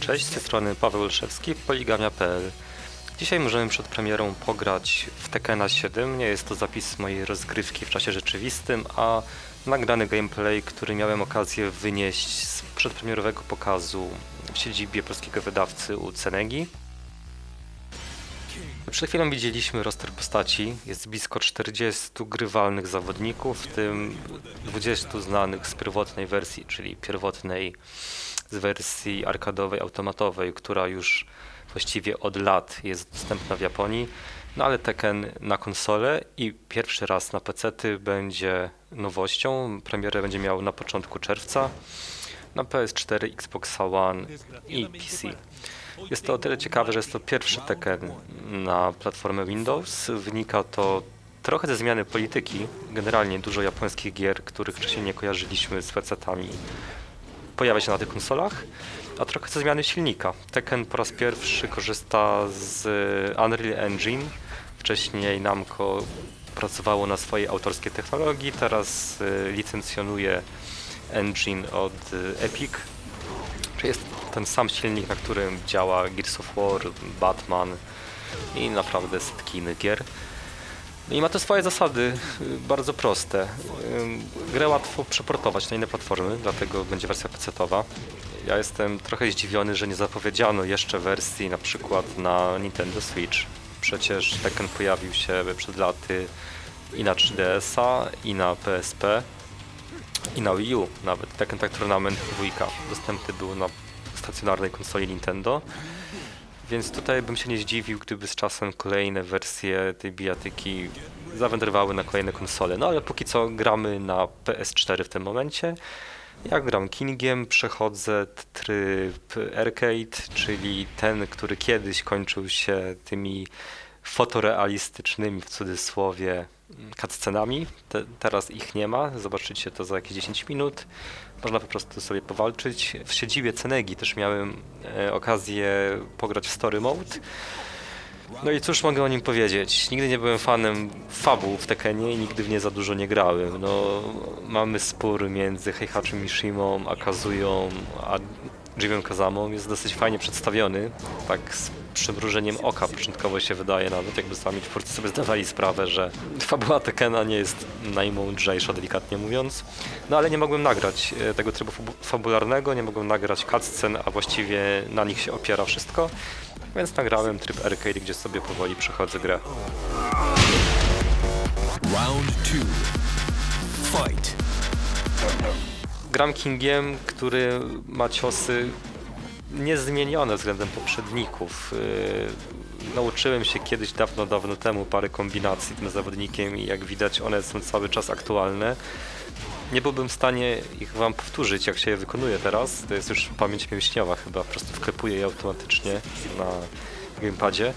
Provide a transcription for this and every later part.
Cześć, z tej strony Paweł Olszewski, poligamia.pl. Dzisiaj możemy przed premierą pograć w Tekena 7. Nie jest to zapis mojej rozgrywki w czasie rzeczywistym, a nagrany gameplay, który miałem okazję wynieść z przedpremierowego pokazu w siedzibie polskiego wydawcy u Cenegi. Przed chwilą widzieliśmy roster postaci. Jest blisko 40 grywalnych zawodników, w tym 20 znanych z pierwotnej wersji, czyli pierwotnej z wersji arkadowej, automatowej, która już właściwie od lat jest dostępna w Japonii. No ale Tekken na konsolę i pierwszy raz na PC-ty będzie nowością. Premierę będzie miał na początku czerwca na PS4, Xbox One i PC. Jest to o tyle ciekawe, że jest to pierwszy Tekken na platformę Windows. Wynika to trochę ze zmiany polityki. Generalnie dużo japońskich gier, których wcześniej nie kojarzyliśmy z PC-tami, pojawia się na tych konsolach, a trochę ze zmiany silnika. Tekken po raz pierwszy korzysta z Unreal Engine. Wcześniej Namco pracowało na swojej autorskiej technologii, teraz y, licencjonuje engine od y, Epic. Czyli jest ten sam silnik, na którym działa Gears of War, Batman i naprawdę setki innych gier. No I ma to swoje zasady, y, bardzo proste. Ym, Grę łatwo przeportować na inne platformy, dlatego będzie wersja PC-towa. Ja jestem trochę zdziwiony, że nie zapowiedziano jeszcze wersji na przykład na Nintendo Switch. Przecież Tekken pojawił się przed laty i na 3DS-a, i na PSP, i na Wii U nawet. Tekken Tag Tournament 2 dostępny był na stacjonarnej konsoli Nintendo. Więc tutaj bym się nie zdziwił, gdyby z czasem kolejne wersje tej bijatyki zawędrowały na kolejne konsole. No ale póki co gramy na PS4 w tym momencie. Ja gram Kingiem, przechodzę tryb arcade, czyli ten, który kiedyś kończył się tymi fotorealistycznymi w cudzysłowie cutscenami. Te, teraz ich nie ma, zobaczycie to za jakieś 10 minut. Można po prostu sobie powalczyć. W siedzibie Cenegi też miałem e, okazję pograć w Story Mode. No i cóż mogę o nim powiedzieć? Nigdy nie byłem fanem fabuł w Tekkenie i nigdy w nie za dużo nie grałem. No, mamy spór między Heihachi Mishimą, a Kazują, a Jimem Kazamą. Jest dosyć fajnie przedstawiony, tak z przymrużeniem oka początkowo się wydaje nawet, jakby sami twórcy sobie zdawali sprawę, że fabuła Tekkena nie jest najmądrzejsza, delikatnie mówiąc. No ale nie mogłem nagrać e, tego trybu fabu- fabularnego, nie mogłem nagrać cutscen, a właściwie na nich się opiera wszystko. Więc nagrałem tryb arcade, gdzie sobie powoli przechodzę grę. Round two. Fight. Gram Kingiem, który ma ciosy niezmienione względem poprzedników. Yy, Nauczyłem się kiedyś dawno, dawno temu parę kombinacji tym zawodnikiem i jak widać one są cały czas aktualne. Nie byłbym w stanie ich wam powtórzyć, jak się je wykonuje teraz. To jest już pamięć mięśniowa chyba, po prostu wklepuję je automatycznie na gamepadzie.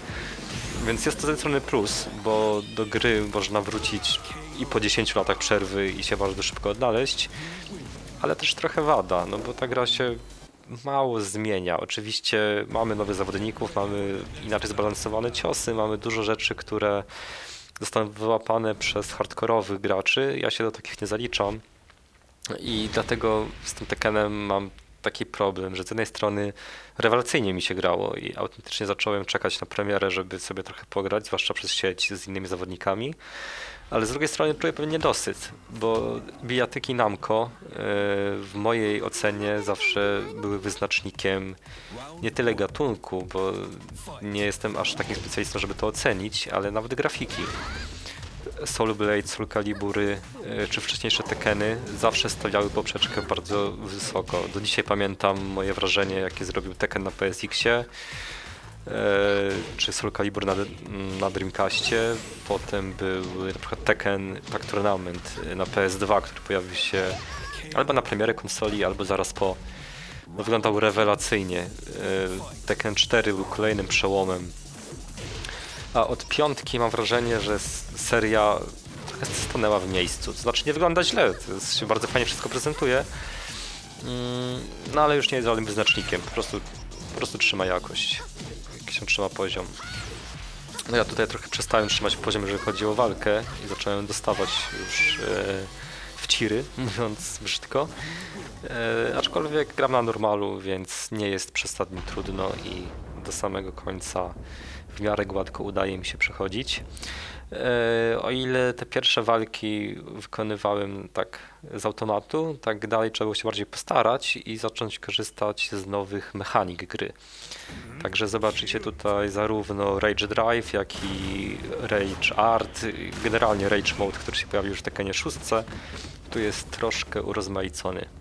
Więc jest to z strony plus, bo do gry można wrócić i po 10 latach przerwy i się bardzo szybko odnaleźć, ale też trochę wada, no bo ta gra się mało zmienia. Oczywiście mamy nowych zawodników, mamy inaczej zbalansowane ciosy, mamy dużo rzeczy, które zostaną wyłapane przez hardkorowych graczy. Ja się do takich nie zaliczam. I dlatego z tym Tekkenem mam taki problem, że z jednej strony rewelacyjnie mi się grało i autentycznie zacząłem czekać na premierę, żeby sobie trochę pograć, zwłaszcza przez sieć z innymi zawodnikami. Ale z drugiej strony czuję pewien niedosyt, bo bijatyki Namco yy, w mojej ocenie zawsze były wyznacznikiem nie tyle gatunku, bo nie jestem aż takim specjalistą, żeby to ocenić, ale nawet grafiki. Soul Blade, Soul Calibury czy wcześniejsze Tekkeny zawsze stawiały poprzeczkę bardzo wysoko. Do dzisiaj pamiętam moje wrażenie, jakie zrobił Tekken na PSX-ie, y, czy Soul Calibur na, na Dreamcastie. Potem był na przykład Tekken Tag Tournament y, na PS2, który pojawił się albo na premierę konsoli, albo zaraz po. No, wyglądał rewelacyjnie. Y, Tekken 4 był kolejnym przełomem a od piątki mam wrażenie, że seria stanęła w miejscu. To znaczy nie wygląda źle, to się bardzo fajnie wszystko prezentuje. Mm, No ale już nie jest żadnym wyznacznikiem, po prostu, po prostu trzyma jakość. Jakiś on trzyma poziom. No ja tutaj trochę przestałem trzymać poziom, jeżeli chodzi o walkę i zacząłem dostawać już e, w ciry, mówiąc brzydko. E, aczkolwiek gram na normalu, więc nie jest przesadnie trudno i do samego końca w miarę gładko udaje mi się przechodzić. E, o ile te pierwsze walki wykonywałem tak z automatu, tak dalej trzeba było się bardziej postarać i zacząć korzystać z nowych mechanik gry. Także zobaczycie tutaj zarówno Rage Drive, jak i Rage Art, generalnie Rage Mode, który się pojawił już w Tekkenie 6, tu jest troszkę urozmaicony.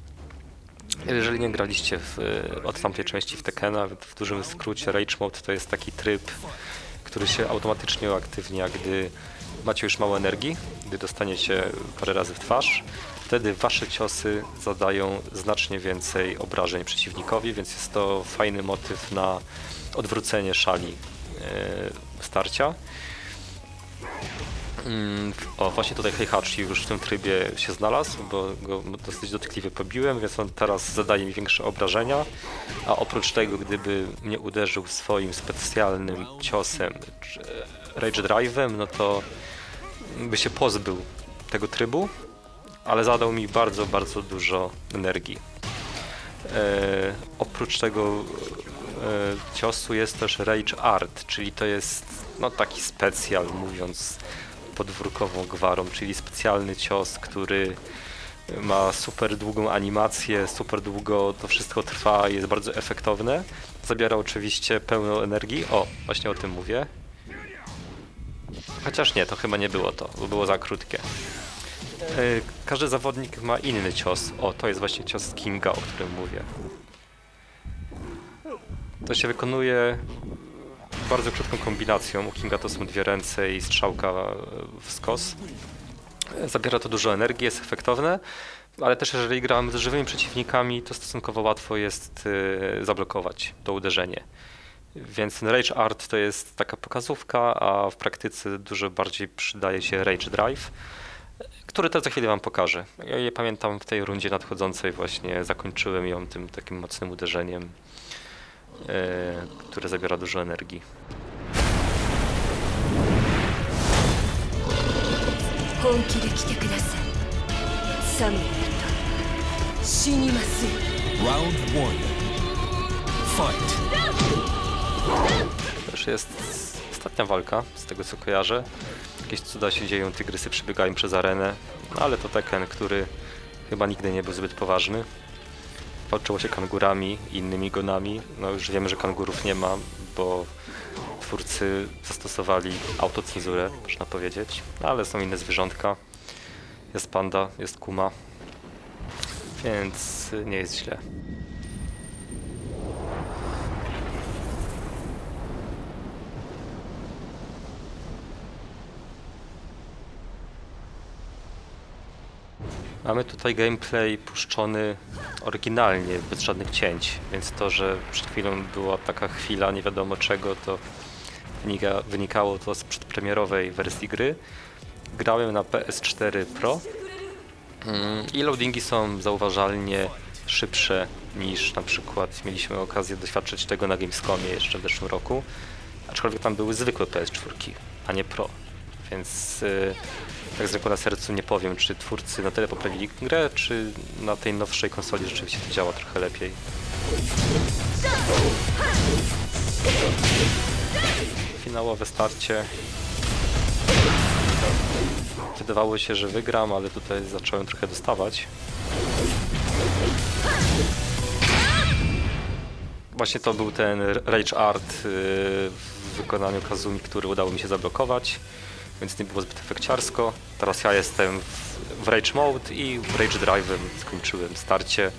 Jeżeli nie graliście w, od tamtej części w Tekkena, w dużym skrócie Rage Mode to jest taki tryb, który się automatycznie uaktywnia, gdy macie już mało energii, gdy dostaniecie parę razy w twarz. Wtedy wasze ciosy zadają znacznie więcej obrażeń przeciwnikowi, więc jest to fajny motyw na odwrócenie szali e, starcia. Mm, O, właśnie tutaj Heihachi już w tym trybie się znalazł, bo go dosyć dotkliwie pobiłem, więc on teraz zadaje mi większe obrażenia, a oprócz tego, gdyby mnie uderzył swoim specjalnym ciosem, czy Rage Drive'em, no to by się pozbył tego trybu, ale zadał mi bardzo, bardzo dużo energii. E, oprócz tego e, ciosu jest też Rage Art, czyli to jest no, taki specjal, mówiąc podwórkową gwarą, czyli specjalny cios, który ma super długą animację, super długo to wszystko trwa jest bardzo efektowne. Zabiera oczywiście pełno energii. O, właśnie o tym mówię. Chociaż nie, to chyba nie było to, bo było za krótkie. E, Każdy zawodnik ma inny cios. O, to jest właśnie cios Kinga, o którym mówię. To się wykonuje bardzo krótką kombinacją. U Kinga to są dwie ręce i strzałka w skos. Zabiera to dużo energii, jest efektowne, ale też jeżeli gramy z żywymi przeciwnikami, to stosunkowo łatwo jest y, zablokować to uderzenie. Więc ten Rage Art to jest taka pokazówka, a w praktyce dużo bardziej przydaje się Rage Drive, który też za chwilę wam pokażę. Ja je pamiętam w tej rundzie nadchodzącej właśnie zakończyłem ją tym takim mocnym uderzeniem, e, E, które zabiera dużo energii. Round one. Fight. Też jest ostatnia walka, z tego co kojarzę. Jakieś cuda się dzieją, tygrysy przebiegają przez arenę, no ale to Tekken, który chyba nigdy nie był zbyt poważny. Walczyło się kangurami i innymi gonami. No już wiemy, że kangurów nie ma, bo twórcy zastosowali autocenzurę, można powiedzieć. No, ale są inne zwierzątka. Jest panda, jest kuma. Więc nie jest źle. Mamy tutaj gameplay puszczony oryginalnie, bez żadnych cięć, więc to, że przed chwilą była taka chwila nie wiadomo czego, to wynika, wynikało to z przedpremierowej wersji gry. Grałem na PS4 Pro. Mm, i loadingi są zauważalnie szybsze niż na przykład mieliśmy okazję doświadczyć tego na Gamescomie jeszcze w zeszłym roku, aczkolwiek tam były zwykłe PS4, a nie Pro, więc y, tak z ręką na sercu nie powiem, czy twórcy na tyle poprawili grę, czy na tej nowszej konsoli rzeczywiście to działa trochę lepiej. Finałowe starcie. Wydawało się, że wygram, ale tutaj zacząłem trochę dostawać. Właśnie to był ten Rage Art yy, w wykonaniu Kazumi, który udało mi się zablokować, więc nie było zbyt efekciarsko. Teraz ja jestem w, Rage Mode i Rage Drive'em skończyłem starcie,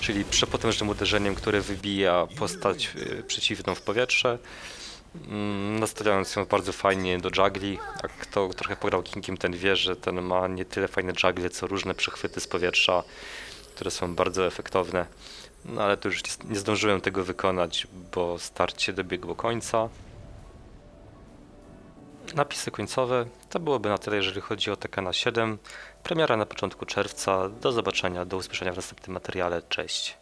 czyli przepotężnym uderzeniem, które wybija postać yy, przeciwną w powietrze, mm, nastawiając ją bardzo fajnie do juggli. A kto trochę pograł Kingiem, ten wie, że ten ma nie tyle fajne juggle, co różne przechwyty z powietrza, które są bardzo efektowne. No ale to już nie zdążyłem tego wykonać, bo starcie dobiegło końca. Napisy końcowe to byłoby na tyle, jeżeli chodzi o Tekkena 7. Premiera na początku czerwca. Do zobaczenia, do usłyszenia w następnym materiale. Cześć.